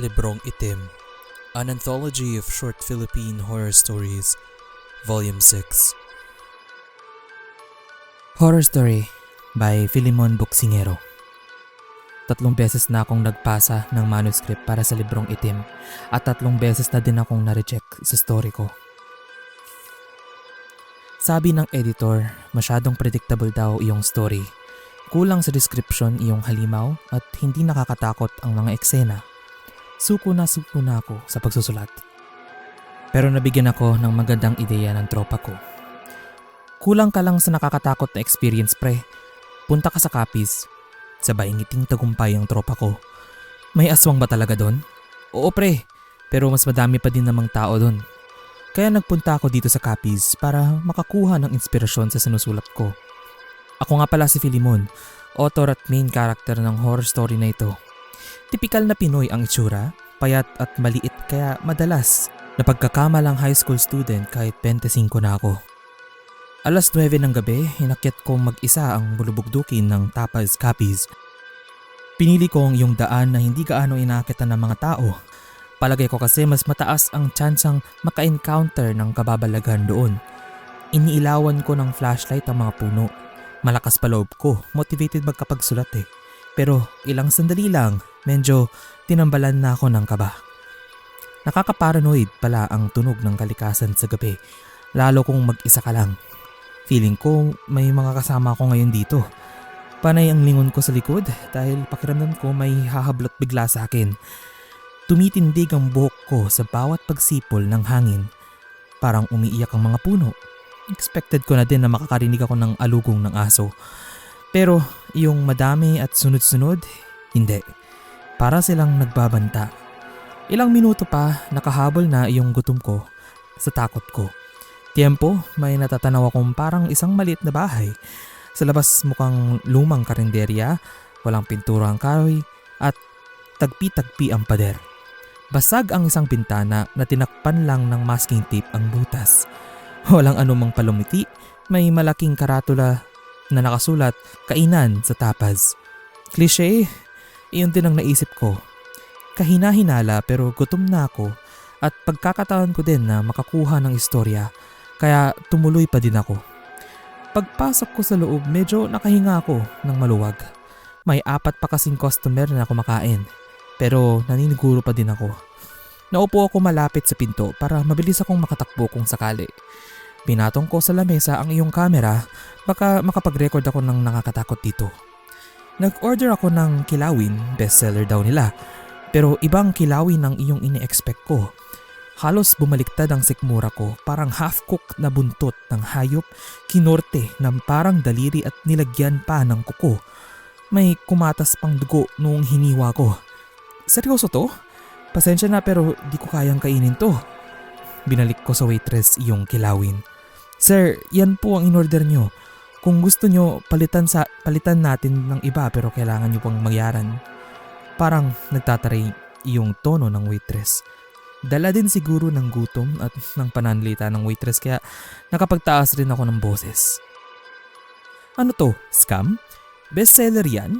Librong Itim, an anthology of short Philippine horror stories, Volume 6. Horror Story by Filimon Buksingero. Tatlong beses na akong nagpasa ng manuscript para sa librong itim at tatlong beses na din akong na-reject sa story ko. Sabi ng editor, masyadong predictable daw iyong story. Kulang sa description iyong halimaw at hindi nakakatakot ang mga eksena. Suko na suko na ako sa pagsusulat. Pero nabigyan ako ng magandang ideya ng tropa ko. Kulang ka lang sa nakakatakot na experience pre. Punta ka sa Capiz. Sabay ngiting tagumpay ang tropa ko. May aswang ba talaga doon? Oo pre, pero mas madami pa din namang tao doon. Kaya nagpunta ako dito sa Capiz para makakuha ng inspirasyon sa sinusulat ko. Ako nga pala si Filimon, author at main character ng horror story na ito. Tipikal na Pinoy ang itsura, payat at maliit kaya madalas napagkakamalang high school student kahit 25 na ako. Alas 9 ng gabi, hinakyat kong mag-isa ang bulubugdukin ng Tapas Capiz. Pinili ko ang iyong daan na hindi gaano inakitan ng mga tao. Palagay ko kasi mas mataas ang tsansang maka-encounter ng kababalagan doon. Iniilawan ko ng flashlight ang mga puno. Malakas pa loob ko, motivated magkapagsulat eh. Pero ilang sandali lang, medyo tinambalan na ako ng kaba. Nakaka-paranoid pala ang tunog ng kalikasan sa gabi, lalo kung mag-isa ka lang. Feeling ko may mga kasama ako ngayon dito. Panay ang lingon ko sa likod dahil pakiramdam ko may hahablot bigla sa akin. Tumitindig ang buhok ko sa bawat pagsipol ng hangin. Parang umiiyak ang mga puno. Expected ko na din na makakarinig ako ng alugong ng aso. Pero yung madami at sunod-sunod, hindi. Para silang nagbabanta. Ilang minuto pa nakahabol na yung gutom ko sa takot ko. Tiempo, may natatanaw akong parang isang maliit na bahay. Sa labas mukhang lumang karinderya, walang pintura ang kahoy, at tagpi-tagpi ang pader. Basag ang isang bintana na tinakpan lang ng masking tape ang butas. Walang anumang palumiti, may malaking karatula na nakasulat kainan sa tapas. Cliche, iyon din ang naisip ko. Kahina-hinala pero gutom na ako at pagkakataon ko din na makakuha ng istorya kaya tumuloy pa din ako. Pagpasok ko sa loob, medyo nakahinga ako ng maluwag. May apat pa kasing customer na kumakain, pero naniniguro pa din ako. Naupo ako malapit sa pinto para mabilis akong makatakbo kung sakali. Pinatong ko sa lamesa ang iyong camera, baka makapag-record ako ng nakakatakot dito. Nag-order ako ng kilawin, bestseller daw nila, pero ibang kilawin ang iyong ini-expect ko. Halos bumaliktad ang sikmura ko, parang half-cooked na buntot ng hayop, kinorte ng parang daliri at nilagyan pa ng kuko. May kumatas pang dugo noong hiniwa ko. Seryoso to? Pasensya na pero di ko kayang kainin to. Binalik ko sa waitress yung kilawin. Sir, yan po ang in-order nyo. Kung gusto nyo, palitan, sa, palitan natin ng iba pero kailangan nyo pang magyaran. Parang nagtataray yung tono ng waitress. Dala din siguro ng gutom at ng pananlita ng waitress kaya nakapagtaas rin ako ng boses. Ano to? Scam? Bestseller yan?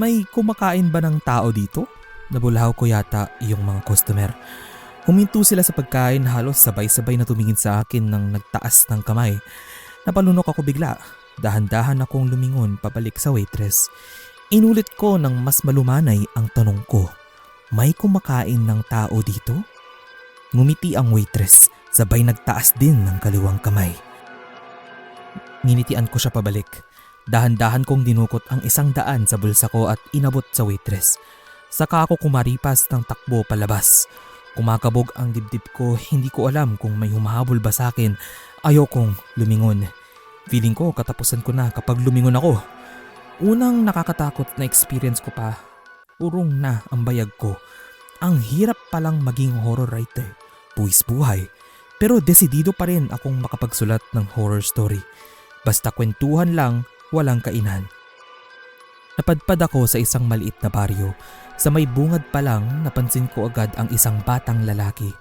May kumakain ba ng tao dito? Nabulahaw ko yata yung mga customer. Huminto sila sa pagkain halos sabay-sabay na tumingin sa akin ng nagtaas ng kamay. Napalunok ako bigla. Dahan-dahan akong lumingon pabalik sa waitress. Inulit ko ng mas malumanay ang tanong ko. May kumakain ng tao dito? Ngumiti ang waitress, sabay nagtaas din ng kaliwang kamay. Nginitian ko siya pabalik. Dahan-dahan kong dinukot ang isang daan sa bulsa ko at inabot sa waitress. Saka ako kumaripas ng takbo palabas. Kumakabog ang dibdib ko, hindi ko alam kung may humahabol ba sa akin. Ayokong lumingon. Feeling ko katapusan ko na kapag lumingon ako. Unang nakakatakot na experience ko pa, urong na ang bayag ko. Ang hirap palang maging horror writer. Buwis buhay. Pero desidido pa rin akong makapagsulat ng horror story. Basta kwentuhan lang, walang kainan. Napadpad ako sa isang maliit na baryo. Sa may bungad pa lang, napansin ko agad ang isang batang lalaki.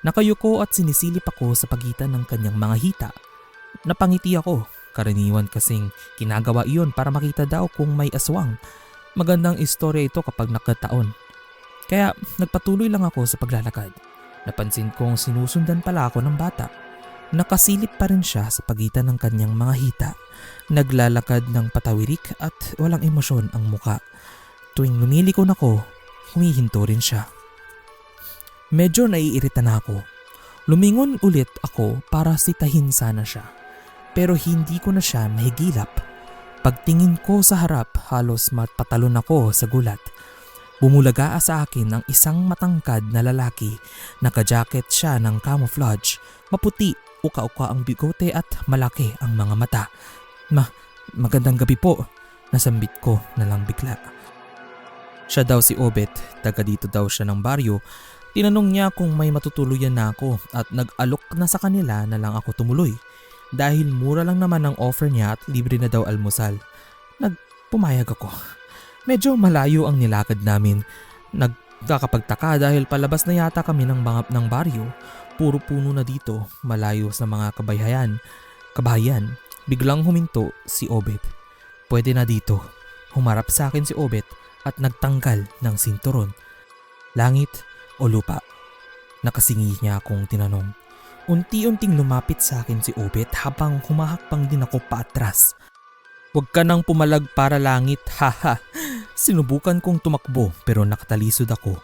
Nakayuko at sinisilip ako sa pagitan ng kanyang mga hita. Napangiti ako. Karaniwan kasing kinagawa iyon para makita daw kung may aswang. Magandang istorya ito kapag nakataon. Kaya nagpatuloy lang ako sa paglalakad. Napansin kong sinusundan pala ako ng bata. Nakasilip pa rin siya sa pagitan ng kanyang mga hita. Naglalakad ng patawirik at walang emosyon ang muka. Tuwing lumilikon ako, humihinto rin siya. Medyo naiirita na ako. Lumingon ulit ako para sitahin sana siya. Pero hindi ko na siya mahigilap. Pagtingin ko sa harap, halos matpatalon ako sa gulat. Bumulaga sa akin ang isang matangkad na lalaki. Nakajacket siya ng camouflage. Maputi, uka-uka ang bigote at malaki ang mga mata. Ma, magandang gabi po. Nasambit ko na lang bigla. Siya daw si Obet, taga dito daw siya ng baryo. Tinanong niya kung may matutuluyan na ako at nag-alok na sa kanila na lang ako tumuloy. Dahil mura lang naman ang offer niya at libre na daw almusal. Nagpumayag ako. Medyo malayo ang nilakad namin. Nagkakapagtaka dahil palabas na yata kami ng, mga, ng baryo. Puro puno na dito, malayo sa mga kabayhayan. Kabahayan, biglang huminto si Obet. Pwede na dito. Humarap sa akin si Obet at nagtanggal ng sinturon. Langit o lupa? Nakasingi niya akong tinanong. Unti-unting lumapit sa akin si Obet habang humahakbang din ako paatras. Huwag ka nang pumalag para langit, haha. Sinubukan kong tumakbo pero nakatalisod ako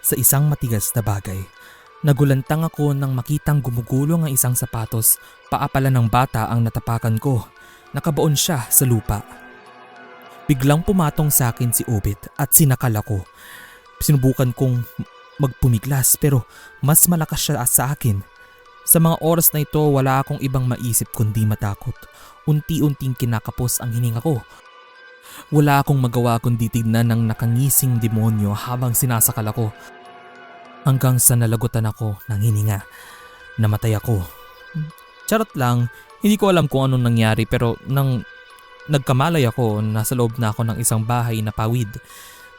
sa isang matigas na bagay. Nagulantang ako nang makitang gumugulong ang isang sapatos. Paa pala ng bata ang natapakan ko. Nakabaon siya sa lupa. Biglang pumatong sa akin si Obet at sinakal ako. Sinubukan kong magpumiglas pero mas malakas siya sa akin. Sa mga oras na ito wala akong ibang maisip kundi matakot. Unti-unting kinakapos ang hininga ko. Wala akong magawa kundi tignan ng nakangising demonyo habang sinasakal ako. Hanggang sa nalagutan ako ng hininga. Namatay ako. Charot lang, hindi ko alam kung anong nangyari pero nang nagkamalay ako, nasa loob na ako ng isang bahay na pawid.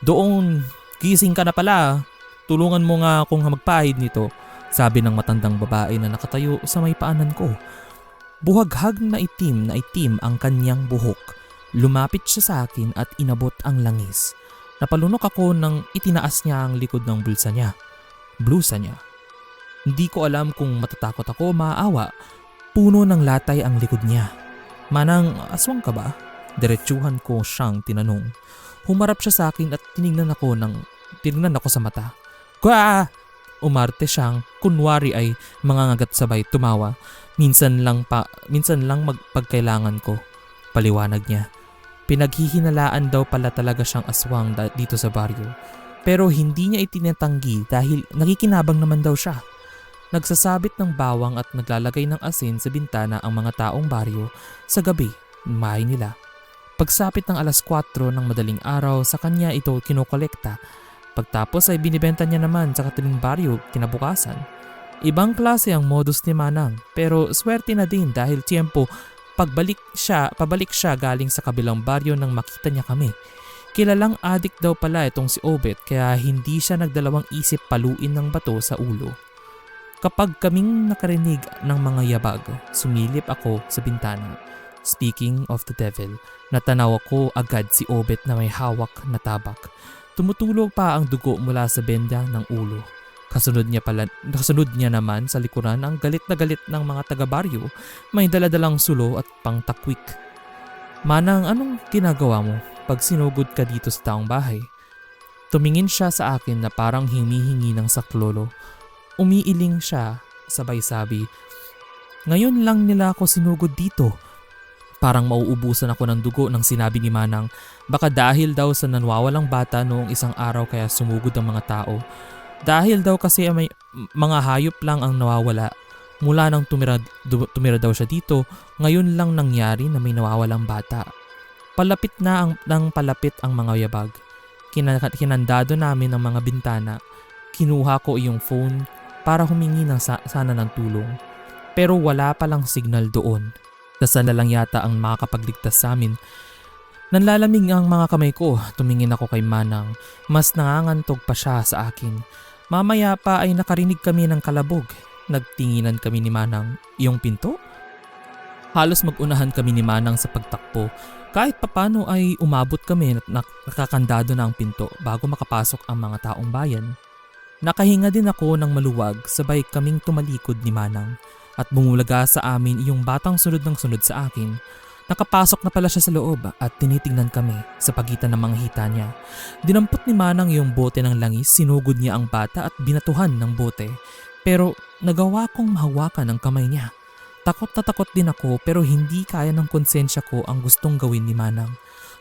Doon, gising ka na pala. Tulungan mo nga akong magpahid nito. Sabi ng matandang babae na nakatayo sa may paanan ko. Buhaghag na itim na itim ang kanyang buhok. Lumapit siya sa akin at inabot ang langis. Napalunok ako nang itinaas niya ang likod ng bulsa niya. Blusa niya. Hindi ko alam kung matatakot ako o maaawa. Puno ng latay ang likod niya. Manang, aswang ka ba? Diretsuhan ko siyang tinanong. Humarap siya sa akin at tinignan ako ng tinignan ako sa mata. Kwa! Umarte siyang kunwari ay mangangagat sabay tumawa. Minsan lang pa minsan lang magpagkailangan ko. Paliwanag niya. Pinaghihinalaan daw pala talaga siyang aswang dito sa baryo. Pero hindi niya itinatanggi dahil nakikinabang naman daw siya. Nagsasabit ng bawang at naglalagay ng asin sa bintana ang mga taong baryo sa gabi ng bahay nila. Pagsapit ng alas 4 ng madaling araw sa kanya ito kinokolekta. Pagtapos ay binibenta niya naman sa katabing baryo kinabukasan. Ibang klase ang modus ni Manang pero swerte na din dahil tiyempo pagbalik siya, pabalik siya galing sa kabilang baryo nang makita niya kami. Kilalang adik daw pala itong si Obet kaya hindi siya nagdalawang isip paluin ng bato sa ulo. Kapag kaming nakarinig ng mga yabag, sumilip ako sa bintana. Speaking of the devil, natanaw ako agad si Obet na may hawak na tabak. Tumutulog pa ang dugo mula sa benda ng ulo. Kasunod niya pala, kasunod niya naman sa likuran ang galit na galit ng mga taga-baryo, may daladalang sulo at pangtakwik. Manang, anong ginagawa mo pag sinugod ka dito sa taong bahay? Tumingin siya sa akin na parang himihingi ng saklolo. Umiiling siya, sabay sabi, Ngayon lang nila ako sinugod dito. Parang mauubusan ako ng dugo nang sinabi ni Manang baka dahil daw sa nanwawalang bata noong isang araw kaya sumugod ang mga tao. Dahil daw kasi may mga hayop lang ang nawawala. Mula nang tumira, tumira daw siya dito, ngayon lang nangyari na may nawawalang bata. Palapit na ang, ng palapit ang mga yabag. Kina, kinandado namin ang mga bintana. Kinuha ko iyong phone para humingi ng sa- sana ng tulong. Pero wala palang signal doon. Dasal na lang yata ang makakapagligtas sa amin. Nanlalamig ang mga kamay ko, tumingin ako kay Manang. Mas nangangantog pa siya sa akin. Mamaya pa ay nakarinig kami ng kalabog. Nagtinginan kami ni Manang. Iyong pinto? Halos magunahan kami ni Manang sa pagtakbo. Kahit papano ay umabot kami at nak- nakakandado na ang pinto bago makapasok ang mga taong bayan. Nakahinga din ako ng maluwag sabay kaming tumalikod ni Manang at bumulaga sa amin yung batang sunod ng sunod sa akin. Nakapasok na pala siya sa loob at tinitingnan kami sa pagitan ng mga hita niya. Dinampot ni Manang yung bote ng langis, sinugod niya ang bata at binatuhan ng bote. Pero nagawa kong mahawakan ang kamay niya. Takot na takot din ako pero hindi kaya ng konsensya ko ang gustong gawin ni Manang.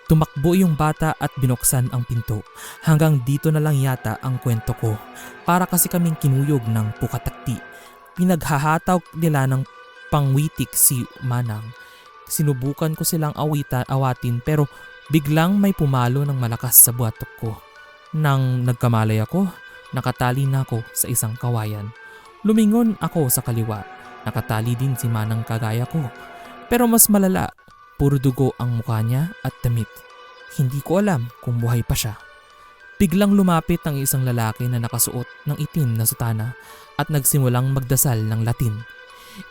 Tumakbo yung bata at binuksan ang pinto. Hanggang dito na lang yata ang kwento ko. Para kasi kaming kinuyog ng pukatakti. Pinaghahataw nila ng pangwitik si Manang. Sinubukan ko silang awita, awatin pero biglang may pumalo ng malakas sa buhatok ko. Nang nagkamalay ako, nakatali na ako sa isang kawayan. Lumingon ako sa kaliwa. Nakatali din si Manang kagaya ko. Pero mas malala, puro dugo ang mukha niya at damit. Hindi ko alam kung buhay pa siya. Biglang lumapit ang isang lalaki na nakasuot ng itim na sutana at nagsimulang magdasal ng Latin.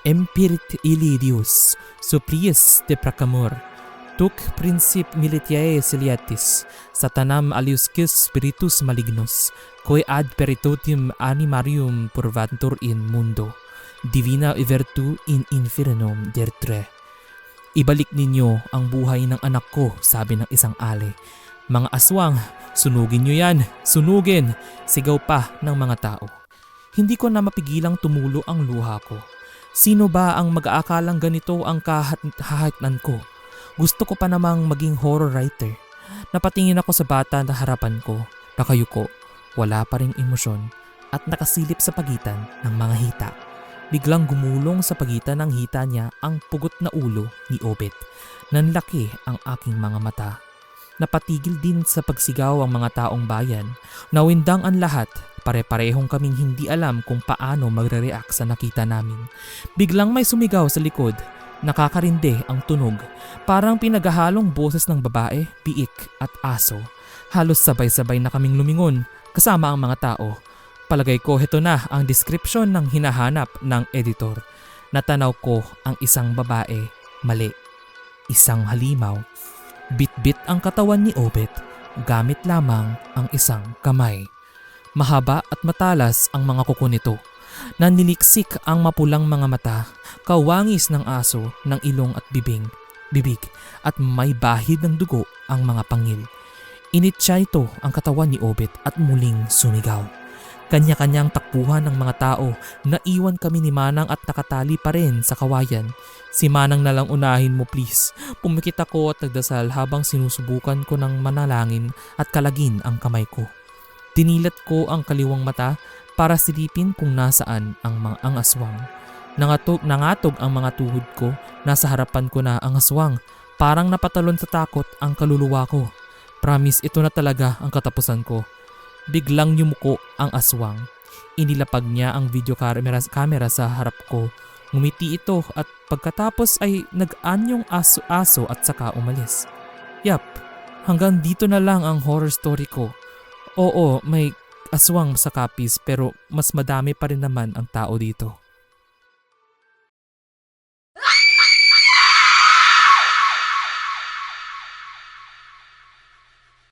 Empirit Ilidius, supplies de Pracamur, tuc princip militiae ciliatis, satanam aliuscis spiritus malignus, quae ad peritotium animarium purvantur in mundo, divina virtu in infernum dertre. Ibalik ninyo ang buhay ng anak ko, sabi ng isang ale. Mga aswang, sunugin nyo yan, sunugin, sigaw pa ng mga tao. Hindi ko na mapigilang tumulo ang luha ko. Sino ba ang mag-aakalang ganito ang kahatnan ko? Gusto ko pa namang maging horror writer. Napatingin ako sa bata na harapan ko, nakayuko, wala pa ring emosyon at nakasilip sa pagitan ng mga hita. Biglang gumulong sa pagitan ng hita niya ang pugot na ulo ni Obet. Nanlaki ang aking mga mata. Napatigil din sa pagsigaw ang mga taong bayan. Nawindang ang lahat. Pare-parehong kaming hindi alam kung paano magre-react sa nakita namin. Biglang may sumigaw sa likod. Nakakarinde ang tunog. Parang pinaghahalong boses ng babae, biik at aso. Halos sabay-sabay na kaming lumingon kasama ang mga tao. Palagay ko heto na ang description ng hinahanap ng editor. Natanaw ko ang isang babae, mali. Isang halimaw. Bit-bit ang katawan ni Obet, gamit lamang ang isang kamay. Mahaba at matalas ang mga kuko nito. Naniliksik ang mapulang mga mata, kawangis ng aso ng ilong at bibing, bibig at may bahid ng dugo ang mga pangil. Initsa ito ang katawan ni Obet at muling sumigaw. Kanya-kanyang takbuhan ng mga tao, naiwan kami ni Manang at nakatali pa rin sa kawayan. Si Manang na lang unahin mo please. Pumikit ako at nagdasal habang sinusubukan ko ng manalangin at kalagin ang kamay ko. Dinilat ko ang kaliwang mata para silipin kung nasaan ang mga ang aswang. Nangatog, nangatog ang mga tuhod ko, nasa harapan ko na ang aswang. Parang napatalon sa takot ang kaluluwa ko. Promise ito na talaga ang katapusan ko. Biglang yumuko ang aswang. Inilapag niya ang video camera, camera sa harap ko. Ngumiti ito at pagkatapos ay nag-anyong aso-aso at saka umalis. Yap, hanggang dito na lang ang horror story ko. Oo, may aswang sa kapis pero mas madami pa rin naman ang tao dito.